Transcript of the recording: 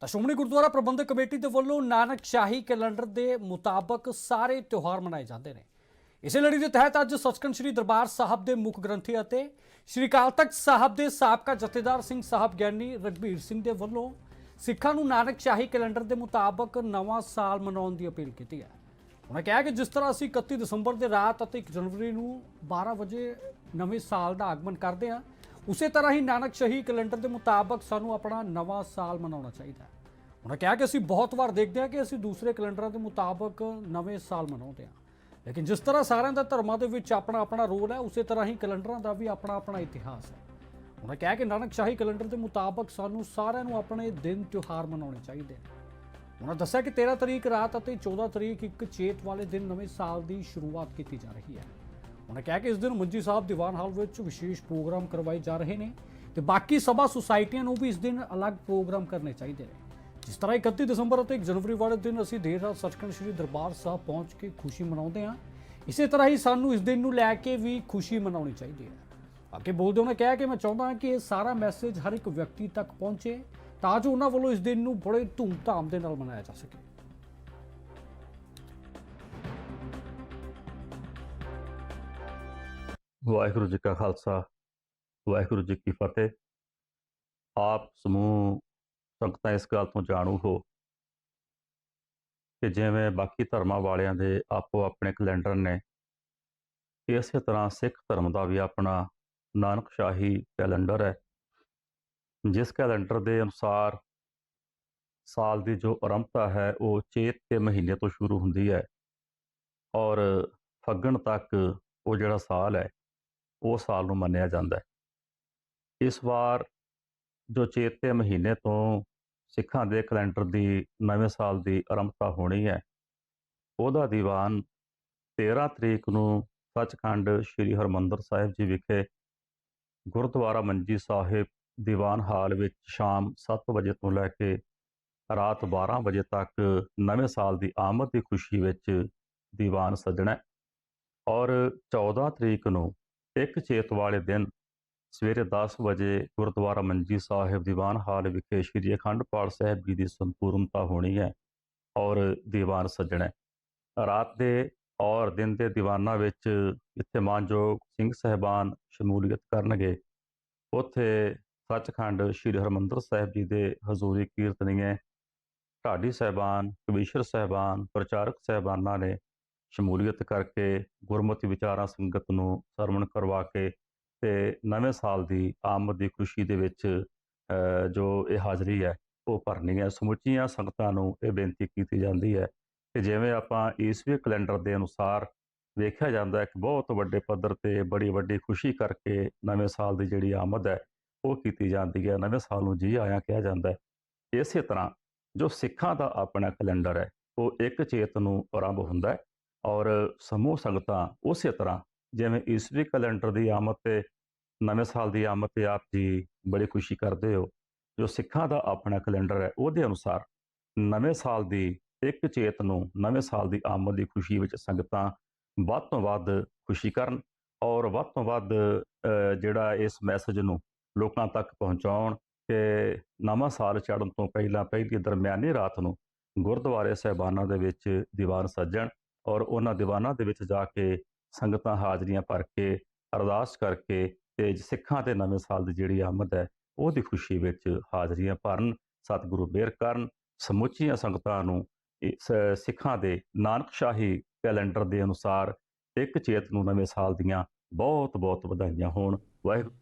ਤਾਂ ਸ਼੍ਰੋਮਣੀ ਗੁਰਦੁਆਰਾ ਪ੍ਰਬੰਧਕ ਕਮੇਟੀ ਦੇ ਵੱਲੋਂ ਨਾਨਕ ਸ਼ਾਹੀ ਕੈਲੰਡਰ ਦੇ ਮੁਤਾਬਕ ਸਾਰੇ ਤਿਉਹਾਰ ਮਨਾਏ ਜਾਂਦੇ ਨੇ। ਇਸੇ ਲੜੀ ਦੇ ਤਹਿਤ ਅੱਜ ਸੱਚਖੰਡ ਸ੍ਰੀ ਦਰਬਾਰ ਸਾਹਿਬ ਦੇ ਮੁੱਖ ਗ੍ਰੰਥੀ ਅਤੇ ਸ੍ਰੀ ਅਕਾਲ ਤਖਤ ਸਾਹਿਬ ਦੇ ਸਾਬਕਾ ਜਥੇਦਾਰ ਸਿੰਘ ਸਾਹਿਬ ਗਿਆਨੀ ਰਗਬੀਰ ਸਿੰਘ ਦੇ ਵੱਲੋਂ ਸਿੱਖਾਂ ਨੂੰ ਨਾਨਕ ਸ਼ਾਹੀ ਕੈਲੰਡਰ ਦੇ ਮੁਤਾਬਕ ਨਵਾਂ ਸਾਲ ਮਨਾਉਣ ਦੀ ਅਪੀਲ ਕੀਤੀ ਹੈ। ਉਹਨਾਂ ਕਿਹਾ ਕਿ ਜਿਸ ਤਰ੍ਹਾਂ ਅਸੀਂ 31 ਦਸੰਬਰ ਦੇ ਰਾਤ ਅਤੇ 1 ਜਨਵਰੀ ਨੂੰ 12 ਵਜੇ ਨਵੇਂ ਸਾਲ ਦਾ ਆਗਮਨ ਕਰਦੇ ਹਾਂ ਉਸੇ ਤਰ੍ਹਾਂ ਹੀ ਨਾਨਕ ਸ਼ਾਹੀ ਕੈਲੰਡਰ ਦੇ ਮੁਤਾਬਕ ਸਾਨੂੰ ਆਪਣਾ ਨਵਾਂ ਸਾਲ ਮਨਾਉਣਾ ਚਾਹੀਦਾ ਹੈ। ਉਹਨਾਂ ਕਿਹਾ ਕਿ ਅਸੀਂ ਬਹੁਤ ਵਾਰ ਦੇਖਦੇ ਹਾਂ ਕਿ ਅਸੀਂ ਦੂਸਰੇ ਕੈਲੰਡਰਾਂ ਦੇ ਮੁਤਾਬਕ ਨਵੇਂ ਸਾਲ ਮਨਾਉਂਦੇ ਹਾਂ। ਲੇਕਿਨ ਜਿਸ ਤਰ੍ਹਾਂ ਸਾਰਿਆਂ ਦਾ ਧਰਮਾਂ ਦੇ ਵਿੱਚ ਆਪਣਾ ਆਪਣਾ ਰੋਲ ਹੈ, ਉਸੇ ਤਰ੍ਹਾਂ ਹੀ ਕੈਲੰਡਰਾਂ ਦਾ ਵੀ ਆਪਣਾ ਆਪਣਾ ਇਤਿਹਾਸ ਹੈ। ਉਹਨਾਂ ਕਿਹਾ ਕਿ ਨਾਨਕ ਸ਼ਾਹੀ ਕੈਲੰਡਰ ਦੇ ਮੁਤਾਬਕ ਸਾਨੂੰ ਸਾਰਿਆਂ ਨੂੰ ਆਪਣੇ ਦਿਨ ਤਿਉਹਾਰ ਮਨਾਉਣੇ ਚਾਹੀਦੇ ਨੇ ਉਹਨਾਂ ਦੱਸਿਆ ਕਿ 13 ਤਰੀਕ ਰਾਤ ਅਤੇ 14 ਤਰੀਕ ਇੱਕ ਚੇਤ ਵਾਲੇ ਦਿਨ ਨਵੇਂ ਸਾਲ ਦੀ ਸ਼ੁਰੂਆਤ ਕੀਤੀ ਜਾ ਰਹੀ ਹੈ। ਉਹਨਾਂ ਕਿਹਾ ਕਿ ਇਸ ਦਿਨ ਮੰਜੀ ਸਾਹਿਬ ਦੀਵਾਨ ਹਾਲ ਵਿੱਚ ਵਿਸ਼ੇਸ਼ ਪ੍ਰੋਗਰਾਮ ਕਰਵਾਏ ਜਾ ਰਹੇ ਨੇ ਤੇ ਬਾਕੀ ਸਭਾ ਸੁਸਾਇਟੀਆਂ ਨੂੰ ਵੀ ਇਸ ਦਿਨ ਅਲੱਗ ਪ੍ਰੋਗਰਾਮ ਕਰਨੇ ਚਾਹੀਦੇ ਨੇ। ਜਿਸ ਤਰ੍ਹਾਂ 31 ਦਸੰਬਰ ਅਤੇ 1 ਜਨਵਰੀ ਵਾਲੇ ਦਿਨ ਅਸੀਂ ਦੇਰ ਰਾਤ ਸੱਚਖੰਡ ਸ੍ਰੀ ਦਰਬਾਰ ਸਾਹਿਬ ਪਹੁੰਚ ਕੇ ਖੁਸ਼ੀ ਮਨਾਉਂਦੇ ਹਾਂ। ਇਸੇ ਤਰ੍ਹਾਂ ਹੀ ਸਾਨੂੰ ਇਸ ਦਿਨ ਨੂੰ ਲੈ ਕੇ ਵੀ ਖੁਸ਼ੀ ਮਨਾਉਣੀ ਚਾਹੀਦੀ ਹੈ। ਅੱਗੇ ਬੋਲਦੇ ਉਹਨਾਂ ਕਿਹਾ ਕਿ ਮੈਂ ਚਾਹੁੰਦਾ ਹਾਂ ਕਿ ਇਹ ਸਾਰਾ ਮੈਸੇਜ ਹਰ ਇੱਕ ਵਿਅਕਤੀ ਤੱਕ ਪਹੁੰਚੇ ਤਾਂ ਜੋ ਉਹਨਾਂ ਵੱਲੋਂ ਇਸ ਦਿਨ ਨੂੰ ਬੜੇ ਧੂਮਧਾਮ ਦੇ ਨਾਲ ਮਨਾਇਆ ਜਾ ਸਕੇ। ਵਾਹਿਗੁਰੂ ਜੀ ਕਾ ਖਾਲਸਾ ਵਾਹਿਗੁਰੂ ਜੀ ਕੀ ਫਤਿਹ ਆਪ ਸਮੂਹ ਸੰਗਤਾਂ ਇਸ ਗੱਲ ਤੋਂ ਜਾਣੂ ਹੋ ਕਿ ਜਿਵੇਂ ਬਾਕੀ ਧਰਮਾਂ ਵਾਲਿਆਂ ਦੇ ਆਪੋ ਆਪਣੇ ਕੈਲੰਡਰ ਨੇ ਇਸੇ ਤਰ੍ਹਾਂ ਸਿੱਖ ਧਰਮ ਦਾ ਵੀ ਆਪਣਾ ਨਾਨਕ ਸ਼ਾਹੀ ਕੈਲੰਡਰ ਹੈ ਜਿਸ ਕੈਲੰਡਰ ਦੇ ਅਨੁਸਾਰ ਸਾਲ ਦੀ ਜੋ ਆਰੰਭਤਾ ਹੈ ਉਹ ਚੇਤ ਦੇ ਮਹੀਨੇ ਤੋਂ ਸ਼ੁਰੂ ਹੁੰਦੀ ਹੈ ਔਰ ਫੱਗਣ ਤੱਕ ਉਹ ਜਿਹੜਾ ਸਾਲ ਹੈ ਉਹ ਸਾਲ ਨੂੰ ਮੰਨਿਆ ਜਾਂਦਾ ਹੈ। ਇਸ ਵਾਰ ਜੋ ਚੇਤੇ ਮਹੀਨੇ ਤੋਂ ਸਿੱਖਾਂ ਦੇ ਕੈਲੰਡਰ ਦੀ ਨਵੇਂ ਸਾਲ ਦੀ ਆਰੰਭਤਾ ਹੋਣੀ ਹੈ, ਉਹਦਾ ਦੀਵਾਨ 13 ਤਰੀਕ ਨੂੰ ਸੱਚਖੰਡ ਸ੍ਰੀ ਹਰਮੰਦਰ ਸਾਹਿਬ ਜੀ ਵਿਖੇ ਗੁਰਦੁਆਰਾ ਮੰਜੀ ਸਾਹਿਬ ਦੀਵਾਨ ਹਾਲ ਵਿੱਚ ਸ਼ਾਮ 7 ਵਜੇ ਤੋਂ ਲੈ ਕੇ ਰਾਤ 12 ਵਜੇ ਤੱਕ ਨਵੇਂ ਸਾਲ ਦੀ ਆਮਦ ਦੀ ਖੁਸ਼ੀ ਵਿੱਚ ਦੀਵਾਨ ਸਜਣਾ ਔਰ 14 ਤਰੀਕ ਨੂੰ ਇੱਕ ਚੇਤ ਵਾਲੇ ਦਿਨ ਸਵੇਰੇ 10 ਵਜੇ ਗੁਰਦੁਆਰਾ ਮੰਜੀ ਸਾਹਿਬ ਦੀਵਾਨ ਹਾਲ ਵਿਖੇ ਸ੍ਰੀ ਅਖੰਡ ਪਾਠ ਸਾਹਿਬ ਜੀ ਦੀ ਸੰਪੂਰਨਤਾ ਹੋਣੀ ਹੈ ਔਰ ਦੀਵਾਨ ਸੱਜਣਾ ਰਾਤ ਦੇ ਔਰ ਦਿਨ ਦੇ ਦੀਵਾਨਾਂ ਵਿੱਚ ਜਿੱਥੇ ਮਾਨਯੋਗ ਸਿੰਘ ਸਹਿਬਾਨ ਸ਼ਮੂਲੀਅਤ ਕਰਨਗੇ। ਉੱਥੇ ਸੱਚਖੰਡ ਸ੍ਰੀ ਹਰਮੰਦਰ ਸਾਹਿਬ ਜੀ ਦੇ ਹਜ਼ੂਰੀ ਕੀਰਤਨੀਏ ਢਾਡੀ ਸਹਿਬਾਨ, ਕਵੀਸ਼ਰ ਸਹਿਬਾਨ, ਪ੍ਰਚਾਰਕ ਸਹਿਬਾਨਾਂ ਨੇ ਸ਼ਮੂਲੀਅਤ ਕਰਕੇ ਗੁਰਮਤਿ ਵਿਚਾਰਾਂ ਸੰਗਤ ਨੂੰ ਸਰਵਣ ਕਰਵਾ ਕੇ ਤੇ ਨਵੇਂ ਸਾਲ ਦੀ ਆਮਦ ਦੀ ਖੁਸ਼ੀ ਦੇ ਵਿੱਚ ਜੋ ਇਹ ਹਾਜ਼ਰੀ ਹੈ, ਉਹ ਭਰਨੀ ਹੈ। ਸਮੁੱਚੀਆਂ ਸੰਗਤਾਂ ਨੂੰ ਇਹ ਬੇਨਤੀ ਕੀਤੀ ਜਾਂਦੀ ਹੈ ਕਿ ਜਿਵੇਂ ਆਪਾਂ ਈਸਵੀ ਕੈਲੰਡਰ ਦੇ ਅਨੁਸਾਰ ਵੇਖਿਆ ਜਾਂਦਾ ਹੈ ਕਿ ਬਹੁਤ ਵੱਡੇ ਪੱਧਰ ਤੇ ਬੜੀ ਵੱਡੀ ਖੁਸ਼ੀ ਕਰਕੇ ਨਵੇਂ ਸਾਲ ਦੀ ਜਿਹੜੀ ਆਮਦ ਹੈ, ਉਹ ਕੀਤੀ ਜਾਂਦੀ ਹੈ। ਨਵੇਂ ਸਾਲ ਨੂੰ ਜੀ ਆਇਆ ਕਿਹਾ ਜਾਂਦਾ ਹੈ। ਇਸੇ ਤਰ੍ਹਾਂ ਜੋ ਸਿੱਖਾਂ ਦਾ ਆਪਣਾ ਕੈਲੰਡਰ ਹੈ, ਉਹ ਇੱਕ ਚੇਤ ਨੂੰ ਆਰੰਭ ਹੁੰਦਾ ਹੈ। ਔਰ ਸਮੂਹ ਸੰਗਤਾਂ ਉਸੇ ਤਰ੍ਹਾਂ ਜਿਵੇਂ ਈਸਵੀ ਕੈਲੰਡਰ ਦੀ ਆਮਦ ਤੇ ਨਵੇਂ ਸਾਲ ਦੀ ਆਮਦ ਤੇ ਆਪ ਜੀ ਬੜੀ ਖੁਸ਼ੀ ਕਰਦੇ ਹੋ, ਜੋ ਸਿੱਖਾਂ ਦਾ ਆਪਣਾ ਕੈਲੰਡਰ ਹੈ, ਉਹਦੇ ਅਨੁਸਾਰ ਨਵੇਂ ਸਾਲ ਦੀ ਇੱਕ ਚੇਤ ਨੂੰ ਨਵੇਂ ਸਾਲ ਦੀ ਆਮਦ ਦੀ ਖੁਸ਼ੀ ਵਿੱਚ ਸੰਗਤਾਂ ਵੱਧ ਤੋਂ ਵੱਧ ਖੁਸ਼ੀ ਕਰਨ ਔਰ ਵੱਧ ਤੋਂ ਵੱਧ ਜਿਹੜਾ ਇਸ ਮੈਸੇਜ ਨੂੰ ਲੋਕਾਂ ਤੱਕ ਪਹੁੰਚਾਉਣ ਕਿ ਨਵਾਂ ਸਾਲ ਚੜ੍ਹਨ ਤੋਂ ਪਹਿਲਾਂ ਪਹਿਲੀ ਦਰਮਿਆਨੀ ਰਾਤ ਨੂੰ ਗੁਰਦੁਆਰੇ ਸਾਹਿਬਾਨਾਂ ਦੇ ਵਿੱਚ ਦੀਵਾਨ ਸੱਜਣ ਔਰ ਉਹਨਾਂ ਦੀਵਾਨਾਂ ਦੇ ਵਿੱਚ ਜਾ ਕੇ ਸੰਗਤਾਂ ਹਾਜ਼ਰੀਆਂ ਭਰ ਕੇ, ਅਰਦਾਸ ਕਰਕੇ ਤੇ ਸਿੱਖਾਂ ਦੇ ਨਵੇਂ ਸਾਲ ਦੀ ਜਿਹੜੀ ਆਮਦ ਹੈ ਉਹਦੀ ਖੁਸ਼ੀ ਵਿੱਚ ਹਾਜ਼ਰੀਆਂ ਭਰਨ, ਸਤਿਗੁਰੂ ਬੇਰ ਕਰਨ, ਸਮੁੱਚੀਆਂ ਸੰਗਤਾਂ ਨੂੰ ਇਸ ਸਿੱਖਾਂ ਦੇ ਨਾਨਕ ਸ਼ਾਹੀ ਕੈਲੰਡਰ ਦੇ ਅਨੁਸਾਰ ਇੱਕ ਚੇਤ ਨੂੰ ਨਵੇਂ ਸਾਲ ਦੀਆਂ ਬਹੁਤ ਬਹੁਤ ਵਧਾਈਆਂ ਹੋਣ। ਵਾਹਿਗੁਰੂ